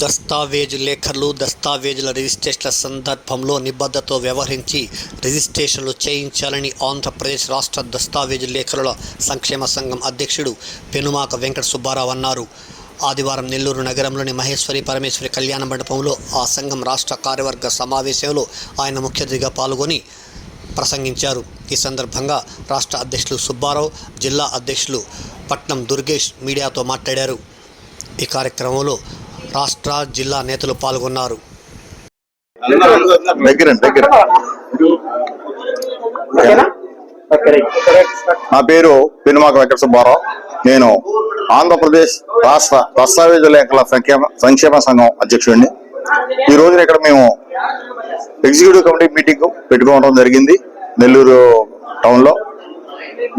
దస్తావేజు లేఖలు దస్తావేజుల రిజిస్ట్రేషన్ల సందర్భంలో నిబద్ధతో వ్యవహరించి రిజిస్ట్రేషన్లు చేయించాలని ఆంధ్రప్రదేశ్ రాష్ట్ర దస్తావేజు లేఖరుల సంక్షేమ సంఘం అధ్యక్షుడు పెనుమాక వెంకట సుబ్బారావు అన్నారు. ఆదివారం నెల్లూరు నగరంలోని మహేశ్వరి పరమేశ్వరి కళ్యాణ మండపంలో ఆ సంఘం రాష్ట్ర కార్యవర్గ సమావేశంలో ఆయన ముఖ్య అతిథిగా పాల్గొని ప్రసంగించారు. ఈ సందర్భంగా రాష్ట్ర అధ్యక్షులు సుబ్బారావు జిల్లా అధ్యక్షులు పట్నం దుర్గేష్ మీడియాతో మాట్లాడారు. ఈ కార్యక్రమంలో రాష్ట్ర జిల్లా నేతలు పాల్గొన్నారు. నా పేరు పెనుమాక వెంకట సుబ్బారావు నేను ఆంధ్రప్రదేశ్ రాష్ట్ర దస్తావేజు లేఖల సంక్షేమ సంక్షేమ సంఘం అధ్యక్షుడిని. ఈ రోజున ఇక్కడ మేము ఎగ్జిక్యూటివ్ కమిటీ మీటింగ్ పెట్టుకోవడం జరిగింది నెల్లూరు టౌన్లో.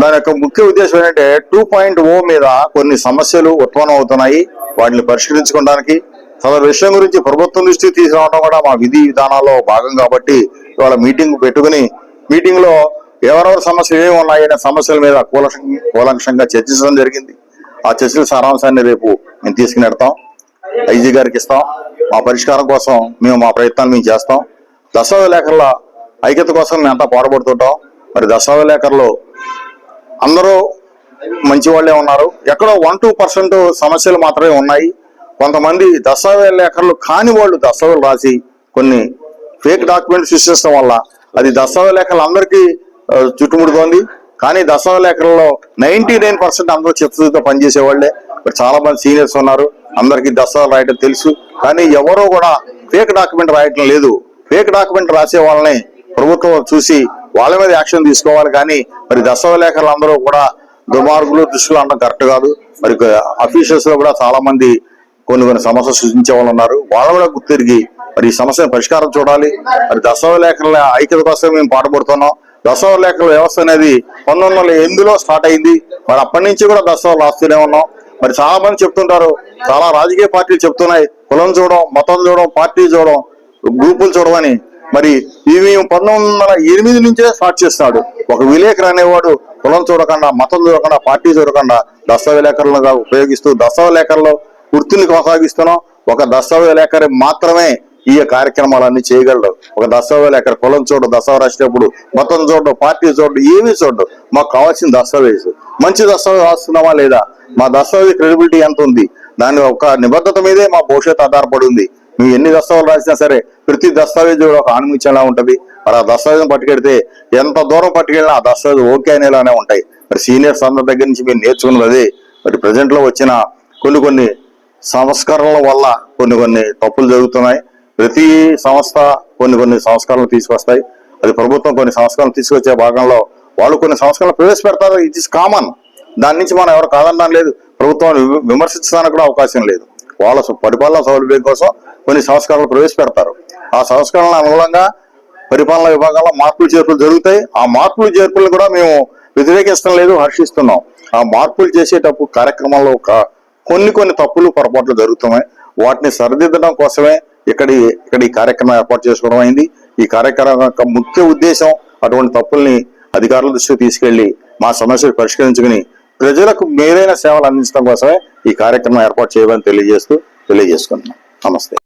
దాని యొక్క ముఖ్య ఉద్దేశం ఏంటంటే టూ పాయింట్ ఓ మీద కొన్ని సమస్యలు ఉత్పన్నం అవుతున్నాయి. వాటిని పరిష్కరించుకోవడానికి సదరు విషయం గురించి ప్రభుత్వం దృష్టికి తీసుకురావడం కూడా మా విధి విధానాల్లో భాగం కాబట్టి ఇవాళ మీటింగ్ పెట్టుకుని మీటింగ్లో ఎవరెవరి సమస్యలు ఏమి ఉన్నాయి అనే సమస్యల మీద కూలంకషంగా కూలంక్షంగా చర్చించడం జరిగింది. ఆ చర్చల సారాంశాన్ని రేపు మేము తీసుకుని పెడతాం ఐజీ గారికి ఇస్తాం. మా పరిష్కారం కోసం మేము మా ప్రయత్నాలు మేము చేస్తాం. దశవ లేఖల ఐక్యత కోసం మేము అంతా పాటుపడుతుంటాం. మరి దశవ లేఖల్లో అందరూ మంచి వాళ్ళే ఉన్నారు. ఎక్కడో వన్ టూ పర్సెంట్ సమస్యలు మాత్రమే ఉన్నాయి. కొంతమంది దస్తావేజ్ లేఖలు కాని వాళ్ళు దస్తావేలు రాసి కొన్ని ఫేక్ డాక్యుమెంట్స్ సృష్టించడం వల్ల అది దస్తావేజ్ లేఖలు అందరికీ చుట్టుముడుతోంది. కానీ దస్తావేజ్ లేఖల్లో నైన్టీ నైన్ పర్సెంట్ అందరూ చిత్తశుద్ధితో పనిచేసే వాళ్ళే. మరి చాలా మంది సీనియర్స్ ఉన్నారు. అందరికీ దస్తావేలు రాయటం తెలుసు. కానీ ఎవరో కూడా ఫేక్ డాక్యుమెంట్ రాయటం లేదు. ఫేక్ డాక్యుమెంట్ రాసే వాళ్ళని ప్రభుత్వం చూసి వాళ్ళ మీద యాక్షన్ తీసుకోవాలి. కానీ మరి దస్తావేజ్ లేఖలు అందరూ కూడా దుర్మార్గులు దృష్టిలో అనడం కరెక్ట్ కాదు. మరి అఫీషియల్స్లో కూడా చాలా మంది కొన్ని కొన్ని సమస్యలు సృష్టించే వాళ్ళు ఉన్నారు. వాళ్ళ కూడా గుర్తిరిగి మరి ఈ సమస్యను పరిష్కారం చూడాలి. మరి దశవ లేఖల ఐక్యత కోసం మేము పాటుపడుతున్నాం. దసరా లేఖల వ్యవస్థ అనేది పంతొమ్మిది వందల ఎనిమిదిలో స్టార్ట్ అయింది. మరి అప్పటి నుంచి కూడా దసరా రాస్తూనే ఉన్నాం. మరి చాలా మంది చెప్తుంటారు చాలా రాజకీయ పార్టీలు చెప్తున్నాయి కులం చూడడం మతం చూడడం పార్టీ చూడడం గ్రూపులు చూడమని మరి ఇవి పంతొమ్మిది వందల ఎనిమిది నుంచే స్టార్ట్ చేస్తున్నాడు. ఒక విలేకరు అనేవాడు కులం చూడకుండా మతం చూడకుండా పార్టీ చూడకుండా దస్తావేలేఖరులుగా ఉపయోగిస్తూ దస్తావేలేఖరులో వృత్తిని కొనసాగిస్తున్నాం. ఒక దస్తావేలేఖరి మాత్రమే ఈ కార్యక్రమాలన్నీ చేయగలడు ఒక దస్తావేలేఖరు కులం చూడు దసరా రాసేటప్పుడు మతం చూడడం పార్టీ చూడడం ఏమీ చూడడం మాకు కావాల్సిన దస్తావేజ్ మంచి దస్తావేజ్ రాస్తున్నామా లేదా? మా దస్తావేజ్ క్రెడిబిలిటీ ఎంత ఉంది? దాని ఒక నిబద్ధత మీదే మా భవిష్యత్తు ఆధారపడి ఉంది. మేము ఎన్ని దస్తావేజ్ రాసినా సరే ప్రతి దస్తావేజు ఒక ఆణిముత్యంలా ఉంటుంది. మరి ఆ దస్తావేజం పట్టుకెడితే ఎంత దూరం పట్టుకెళ్ళినా ఆ దస్తావేజ్ ఓకే అనేలానే ఉంటాయి. మరి సీనియర్స్ అందరి దగ్గర నుంచి మేము నేర్చుకున్నది మరి ప్రజెంట్లో వచ్చిన కొన్ని కొన్ని సంస్కరణల వల్ల కొన్ని కొన్ని తప్పులు జరుగుతున్నాయి. ప్రతి సంస్థ కొన్ని కొన్ని సంస్కరణలు తీసుకొస్తాయి. అది ప్రభుత్వం కొన్ని సంస్కరణలు తీసుకొచ్చే భాగంలో వాళ్ళు కొన్ని సంస్కరణలు ప్రవేశపెడతారు. ఇట్ ఇస్ కామన్ దాని నుంచి మనం ఎవరు కాదనడం లేదు. ప్రభుత్వాన్ని విమర్శించడానికి కూడా అవకాశం లేదు. వాళ్ళ సు- పరిపాలన సౌలభ్యం కోసం కొన్ని సంస్కరణలు ప్రవేశపెడతారు. ఆ సంస్కరణల అనుగుణంగా పరిపాలన విభాగంలో మార్పులు చేర్పులు జరుగుతాయి. ఆ మార్పులు చేర్పులు కూడా మేము వ్యతిరేకిస్తాం లేదు హర్షిస్తున్నాం. ఆ మార్పులు చేసేటప్పుడు కార్యక్రమంలో ఒక కొన్ని కొన్ని తప్పులు పొరపాట్లు జరుగుతున్నాయి. వాటిని సరిదిద్దడం కోసమే ఇక్కడ ఇక్కడ ఈ కార్యక్రమం ఏర్పాటు చేసుకోవడం అయింది. ఈ కార్యక్రమం యొక్క ముఖ్య ఉద్దేశం అటువంటి తప్పుల్ని అధికారుల దృష్టికి తీసుకెళ్ళి మా సమస్యలు పరిష్కరించుకుని ప్రజలకు మేలైన సేవలు అందించడం కోసమే ఈ కార్యక్రమం ఏర్పాటు చేయమని తెలియజేస్తూ తెలియజేసుకుంటున్నాం. నమస్తే.